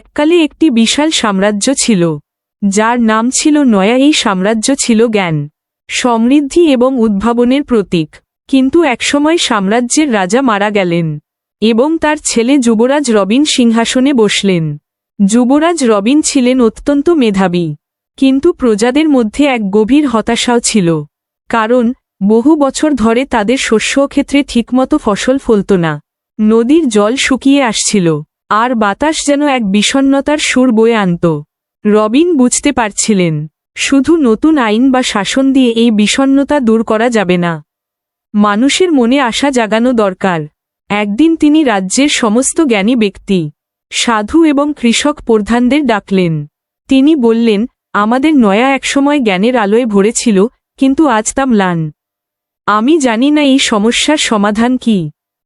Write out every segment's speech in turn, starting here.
এককালে একটি বিশাল সাম্রাজ্য ছিল, যার নাম ছিল নয়া। এই সাম্রাজ্য ছিল জ্ঞান, সমৃদ্ধি এবং উদ্ভাবনের প্রতীক। কিন্তু একসময় সাম্রাজ্যের রাজা মারা গেলেন এবং তার ছেলে যুবরাজ রবিন সিংহাসনে বসলেন। যুবরাজ রবিন ছিলেন অত্যন্ত মেধাবী, কিন্তু প্রজাদের মধ্যে এক গভীর হতাশাও ছিল, কারণ বহু বছর ধরে তাদের শস্যক্ষেত্রে ঠিকমতো ফসল ফলত না। নদীর জল শুকিয়ে আসছিল। আর বাতাস যেন এক বিষণ্নতার সুর বয়ে আনত। রবিন বুঝতে পারছিলেন, শুধু নতুন আইন বা শাসন দিয়ে এই বিষণ্নতা দূর করা যাবে না। মানুষের মনে আশা জাগানো দরকার। একদিন তিনি রাজ্যের সমস্ত জ্ঞানী ব্যক্তি, সাধু এবং কৃষক প্রধানদের ডাকলেন। তিনি বললেন, আমাদের নয়া একসময় জ্ঞানের আলোয় ভরেছিল, কিন্তু আজ তা ম্লান। আমি জানি না এই সমস্যার সমাধান কি,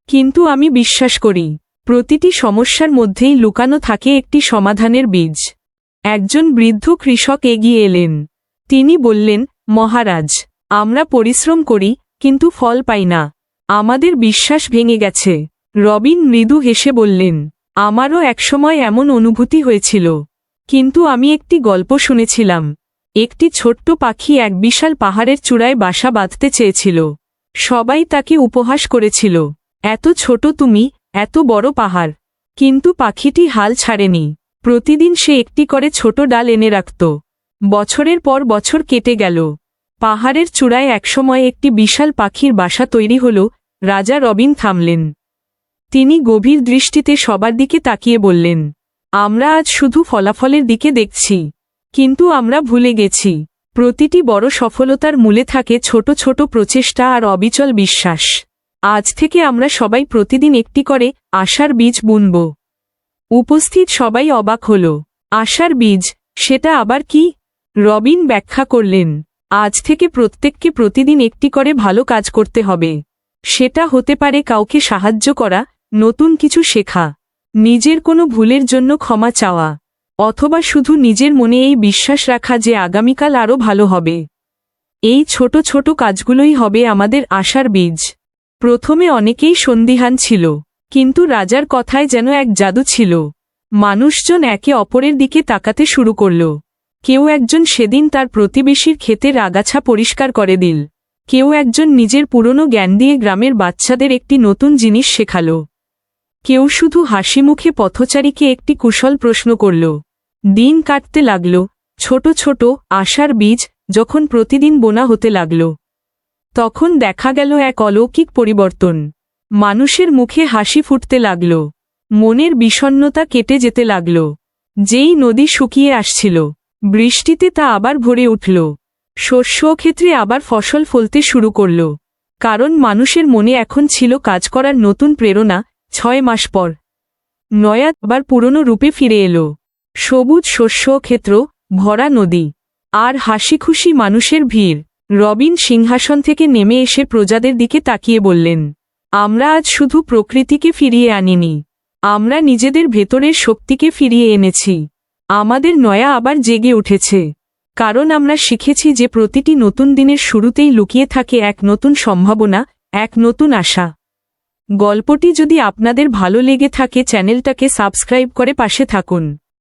কিন্তু আমি বিশ্বাস করি। প্রতিটি সমস্যার মধ্যেই লুকানো থাকে একটি সমাধানের বীজ। একজন বৃদ্ধ কৃষক এগিয়ে এলেন। তিনি বললেন, মহারাজ, আমরা পরিশ্রম করি, কিন্তু ফল পাই না। আমাদের বিশ্বাস ভেঙে গেছে। রবিন মৃদু হেসে বললেন, আমারও একসময় এমন অনুভূতি হয়েছিল। কিন্তু আমি একটি গল্প শুনেছিলাম। একটি ছোট্ট পাখি এক বিশাল পাহাড়ের চূড়ায় বাসা বাঁধতে চেয়েছিল। সবাই তাকে উপহাস করেছিল। এত ছোট তুমি এত বড় পাহাড়। কিন্তু পাখিটি হাল ছাড়েনি। প্রতিদিন সে একটি করে ছোট ডাল এনে রাখত। বছরের পর বছর কেটে গেল। পাহাড়ের চূড়ায় একসময় একটি বিশাল পাখির বাসা তৈরি হল। রাজা রবিন থামলেন। তিনি গভীর দৃষ্টিতে সবার দিকে তাকিয়ে বললেন, আমরা আজ শুধু ফলাফলের দিকে দেখছি। কিন্তু আমরা ভুলে গেছি। প্রতিটি বড় সফলতার মূলে থাকে ছোট ছোট প্রচেষ্টা আর অবিচল বিশ্বাস। আজ থেকে আমরা সবাই প্রতিদিন একটি করে আশার বীজ বুনব। উপস্থিত সবাই অবাক হল। আশার বীজ, সেটা আবার কি? রবিন ব্যাখ্যা করলেন, আজ থেকে প্রত্যেককে প্রতিদিন একটি করে ভালো কাজ করতে হবে। সেটা হতে পারে কাউকে সাহায্য করা, নতুন কিছু শেখা, নিজের কোনো ভুলের জন্য ক্ষমা চাওয়া, অথবা শুধু নিজের মনে এই বিশ্বাস রাখা যে আগামীকাল আরও ভালো হবে। এই ছোট ছোট কাজগুলোই হবে আমাদের আশার বীজ। প্রথমে অনেকেই সন্দিহান ছিল, কিন্তু রাজার কথায় যেন এক জাদু ছিল। মানুষজন একে অপরের দিকে তাকাতে শুরু করল। কেউ একজন সেদিন তার প্রতিবেশীর ক্ষেতের আগাছা পরিষ্কার করে দিল। কেউ একজন নিজের পুরনো জ্ঞান দিয়ে গ্রামের বাচ্চাদের একটি নতুন জিনিস শেখাল। কেউ শুধু হাসি মুখে পথচারীকে একটি কুশল প্রশ্ন করল। দিন কাটতে লাগল, ছোট ছোট আশার বীজ যখন প্রতিদিন বোনা হতে লাগল। তখন দেখা গেল এক অলৌকিক পরিবর্তন। মানুষের মুখে হাসি ফুটতে লাগল। মনের বিষণ্নতা কেটে যেতে লাগল। যেই নদী শুকিয়ে আসছিল। বৃষ্টিতে তা আবার ভরে উঠল। শস্য ক্ষেত্রে আবার ফসল ফলতে শুরু করল। কারণ মানুষের মনে এখন ছিল কাজ করার নতুন প্রেরণা, ছয় মাস পর। নয়া আবার পুরনো রূপে ফিরে এলো। সবুজ শস্য ক্ষেত্র ভরা নদী। আর হাসিখুশি মানুষের ভিড়। রবিন সিংহাসন থেকে নেমে এসে প্রজাদের দিকে তাকিয়ে বললেন, আমরা আজ শুধু প্রকৃতিকে ফিরিয়ে আনিনি। আমরা নিজেদের ভেতরের শক্তিকে ফিরিয়ে এনেছি। আমাদের নয়া আবার জেগে উঠেছে। কারণ আমরা শিখেছি যে প্রতিটি নতুন দিনের শুরুতেই লুকিয়ে থাকে এক নতুন সম্ভাবনা, এক নতুন আশা। গল্পটি যদি আপনাদের ভালো লেগে থাকে, চ্যানেলটাকে সাবস্ক্রাইব করে পাশে থাকুন।